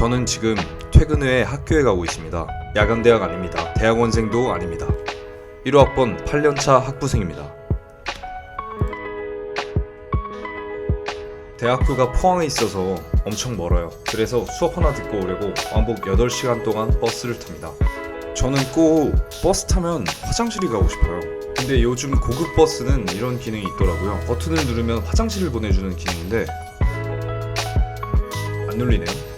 저는 지금 퇴근 후에 학교에 가고 있습니다. 야간 대학 아닙니다. 대학원생도 아닙니다. 1호 학번 8년차 학부생입니다. 대학교가 포항에 있어서 엄청 멀어요. 그래서 수업 하나 듣고 오려고 왕복 8시간 동안 버스를 탑니다. 저는 꼭 버스 타면 화장실이 가고 싶어요. 근데 요즘 고급 버스는 이런 기능이 있더라고요. 버튼을 누르면 화장실을 보내주는 기능인데 안 눌리네요.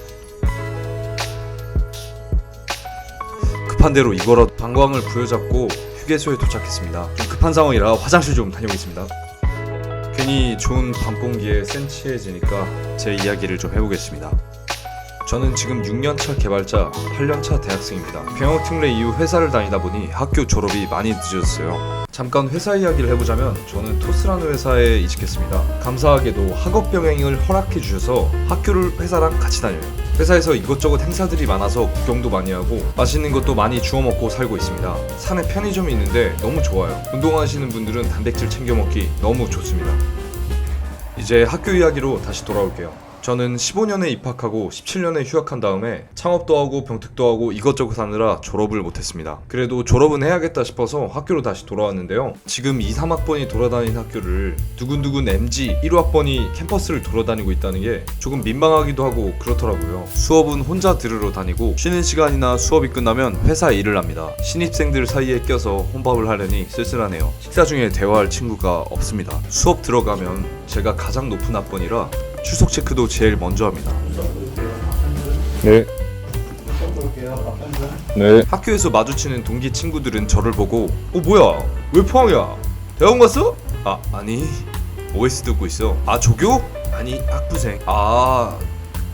급한 대로 이거라도 방광을 부여잡고 휴게소에 도착했습니다. 좀 급한 상황이라 화장실 좀 다녀오겠습니다. 괜히 좋은 밤 공기에 센치해지니까 제 이야기를 좀 해보겠습니다. 저는 지금 6년차 개발자 8년차 대학생입니다. 병역 특례 이후 회사를 다니다 보니 학교 졸업이 많이 늦어졌어요. 잠깐 회사 이야기를 해보자면 저는 토스라는 회사에 이직했습니다. 감사하게도 학업 병행을 허락해 주셔서 학교를 회사랑 같이 다녀요. 회사에서 이것저것 행사들이 많아서 구경도 많이 하고 맛있는 것도 많이 주워 먹고 살고 있습니다. 산에 편의점이 있는데 너무 좋아요. 운동하시는 분들은 단백질 챙겨 먹기 너무 좋습니다. 이제 학교 이야기로 다시 돌아올게요. 저는 15년에 입학하고 17년에 휴학한 다음에 창업도 하고 병특도 하고 이것저것 하느라 졸업을 못했습니다. 그래도 졸업은 해야겠다 싶어서 학교로 다시 돌아왔는데요. 지금 2, 3학번이 돌아다니는 학교를 두근두근 MG 1호학번이 캠퍼스를 돌아다니고 있다는 게 조금 민망하기도 하고 그렇더라고요. 수업은 혼자 들으러 다니고 쉬는 시간이나 수업이 끝나면 회사 일을 합니다. 신입생들 사이에 껴서 혼밥을 하려니 쓸쓸하네요. 식사 중에 대화할 친구가 없습니다. 수업 들어가면 제가 가장 높은 학번이라 출석 체크도 제일 먼저 합니다. 네. 네. 학교에서 마주치는 동기 친구들은 저를 보고 어 뭐야 왜 포항이야 대학원 갔어? 아 아니 OS 듣고 있어 아 조교? 아니 학부생 아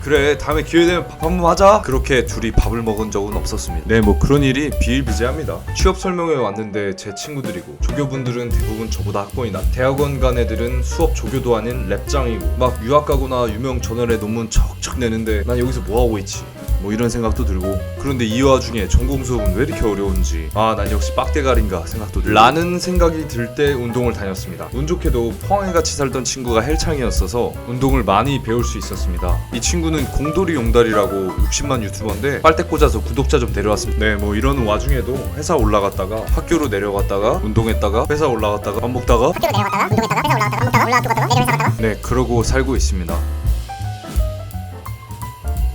그래 다음에 기회 되면 밥 한 번 하자. 그렇게 둘이 밥을 먹은 적은 없었습니다. 네 뭐 그런 일이 비일비재합니다. 취업 설명회 왔는데 제 친구들이고 조교분들은 대부분 저보다 학번이 낮 대학원 간 애들은 수업 조교도 아닌 랩장이고 막 유학 가거나 유명 저널에 논문 척척 내는데 난 여기서 뭐 하고 있지 뭐 이런 생각도 들고. 그런데 이 와중에 전공 수업은 왜 이렇게 어려운지. 아 난 역시 빡대가리인가 생각도 들고. 라는 생각이 들 때 운동을 다녔습니다. 운 좋게도 포항에 같이 살던 친구가 헬창이었어서 운동을 많이 배울 수 있었습니다. 이 친구는 공돌이 용달이라고 60만 유튜버인데 빨대 꽂아서 구독자 좀 데려왔습니다. 네 뭐 이런 와중에도 회사 올라갔다가 학교로 내려갔다가 운동했다가 회사 올라갔다가 밥 먹다가 학교로 내려갔다가 운동했다가 회사 올라갔다가 밥 먹다가 올라 학교 갔다가 내려 회사 갔다가 네, 그러고 살고 있습니다.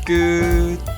끝.